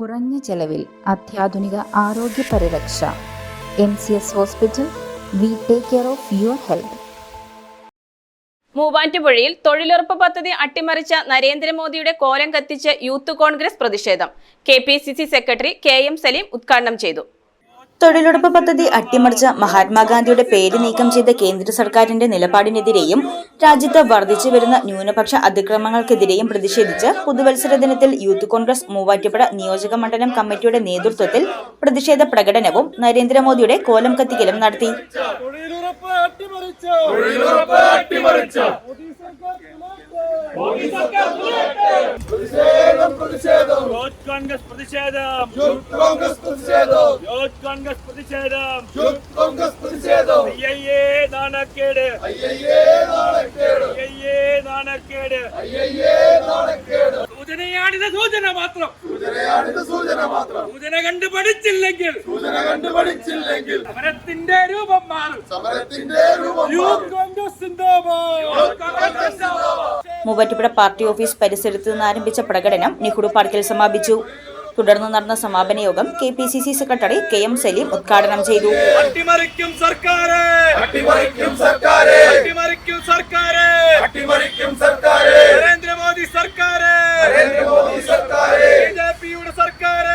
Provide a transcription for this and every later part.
കുറഞ്ഞ ചെലവിൽ അത്യാധുനിക ആരോഗ്യ പരിരക്ഷ. M C S hospital we take care of your health. മൂവാറ്റുപുഴയിൽ തൊഴിലുറപ്പ് പദ്ധതി അട്ടിമറിച്ച നരേന്ദ്രമോദിയുടെ കോലം കത്തിച്ച് യൂത്ത് കോൺഗ്രസ് പ്രതിഷേധം. K secretary K M Salim ഉദ്ഘാടനം ചെയ്തു. തൊഴിലുറപ്പ് പദ്ധതി അട്ടിമറിച്ച മഹാത്മാഗാന്ധിയുടെ പേര് നീക്കം ചെയ്ത കേന്ദ്ര സർക്കാരിന്റെ നിലപാടിനെതിരെയും രാജ്യത്ത് വർദ്ധിച്ചു വരുന്ന ന്യൂനപക്ഷ അതിക്രമങ്ങൾക്കെതിരെയും പ്രതിഷേധിച്ച് പുതുവത്സര ദിനത്തിൽ യൂത്ത് കോൺഗ്രസ് മൂവാറ്റുപുഴ നിയോജക മണ്ഡലം കമ്മിറ്റിയുടെ നേതൃത്വത്തിൽ പ്രതിഷേധ പ്രകടനവും നരേന്ദ്രമോദിയുടെ കോലം കത്തിക്കലും നടത്തി തൊഴിലുറപ്പ് അട്ടിമറിച്ച തൊഴിലുറപ്പ് അട്ടിമറിച്ച മോദി സർക്കാർ പ്രതിഷേധം പ്രതിഷേധം യൂത്ത് കോൺഗ്രസ് പ്രതിഷേധം. യൂത്ത് കോൺഗ്രസ് പ്രതിഷേധം. യൂത്ത് കോൺഗ്രസ് പ്രതിഷേധം യൂത്ത് കോൺഗ്രസ് പ്രതിഷേധം അയ്യയ്യേ നാണക്കേട്. അയ്യയ്യേ നാണക്കേട് അയ്യയ്യേ നാണക്കേട്. അയ്യയ്യേ നാണക്കേട് സൂചനയാണിത് സൂചന മാത്രം. സൂചനയാണിത് സൂചന മാത്രം സൂചന കണ്ടു പഠിച്ചില്ലെങ്കിൽ സൂചന കണ്ടു പഠിച്ചില്ലെങ്കിൽ സമരത്തിന്റെ രൂപം മാറും. സമരത്തിന്റെ രൂപം യൂത്ത് കോൺഗ്രസ് സിന്ദാബാദ്. യൂത്ത് കോൺഗ്രസ് സിന്ദാബാദ്. മൂവാറ്റുപുഴ പാർട്ടി ഓഫീസ് പരിസരത്ത് നിന്ന് ആരംഭിച്ച പ്രകടനം നെഹ്റു പാർക്കിൽ സമാപിച്ചു. തുടർന്ന് നടന്ന സമാപന യോഗം K P C C secretary K M Salim ഉദ്ഘാടനം ചെയ്തു. ബിജെപിയുടെ സർക്കാർ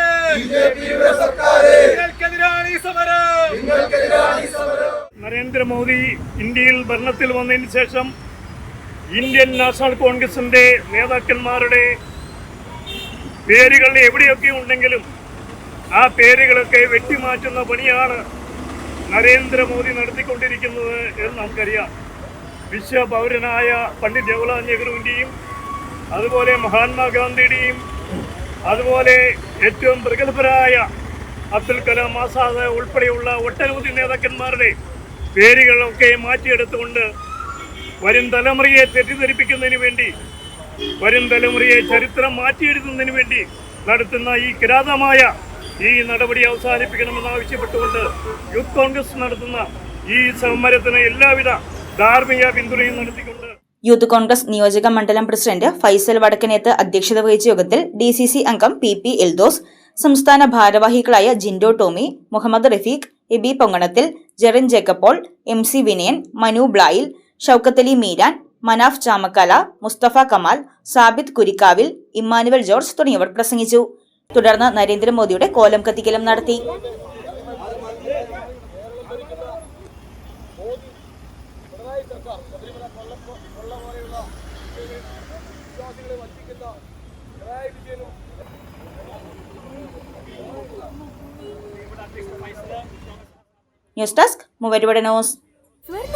നരേന്ദ്രമോദി ഇന്ത്യയിൽ ഭരണത്തിൽ വന്നതിന് ശേഷം ഇന്ത്യൻ നാഷണൽ കോൺഗ്രസിന്റെ നേതാക്കന്മാരുടെ പേരുകൾ എവിടെയൊക്കെ ഉണ്ടെങ്കിലും ആ പേരുകളൊക്കെ വെട്ടിമാറ്റുന്ന പണിയാണ് നരേന്ദ്രമോദി നടത്തിക്കൊണ്ടിരിക്കുന്നത് എന്ന് നമുക്കറിയാം. വിശ്വപൗരനായ പണ്ഡിറ്റ് ജവഹർലാൽ നെഹ്റുവിന്റെയും അതുപോലെ മഹാത്മാഗാന്ധിയുടെയും അതുപോലെ ഏറ്റവും പ്രഗത്ഭരായ അബ്ദുൽ കലാം ആസാദ് ഉൾപ്പെടെയുള്ള ഒട്ടനവധി നേതാക്കന്മാരുടെ പേരുകളൊക്കെ മാറ്റിയെടുത്തുകൊണ്ട് വരും തലമുറയെ തെറ്റിദ്ധരിപ്പിക്കുന്നതിന് വേണ്ടി വരും തലമുറയെ ചരിത്രം മാറ്റിയെഴുതുന്നതിന് വേണ്ടി നടത്തുന്ന ഈ കിരാതമായ ഈ നടപടി അവസാനിപ്പിക്കണമെന്ന് ആവശ്യപ്പെട്ടുകൊണ്ട് യൂത്ത് കോൺഗ്രസ് നടത്തുന്ന ഈ സമരത്തിന് എല്ലാവിധ ധാർമ്മിക പിന്തുണയും നടത്തിക്കൊണ്ട് യൂത്ത് കോൺഗ്രസ് നിയോജക മണ്ഡലം പ്രസിഡന്റ് ഫൈസൽ വടക്കനേത്ത് അധ്യക്ഷത വഹിച്ച യോഗത്തിൽ ഡി സി സി അംഗം പി പി എൽദോസ് സംസ്ഥാന ഭാരവാഹികളായ Jindo Tomy Muhammad Rafeeq AB Ponganathil Jerin Jacob Paul M C Vinayan Manu Blayil Shoukathali Meeran Manaf Chamakkala Musthafa Kamal Sabith Kurikkavil Immanuel George തുടങ്ങിയവർ പ്രസംഗിച്ചു. തുടർന്ന് നരേന്ദ്രമോദിയുടെ കോലം കത്തിക്കലും നടത്തി. ന്യൂസ് ഡെസ്ക് മൂവരുവട നോസ് സ്വർണം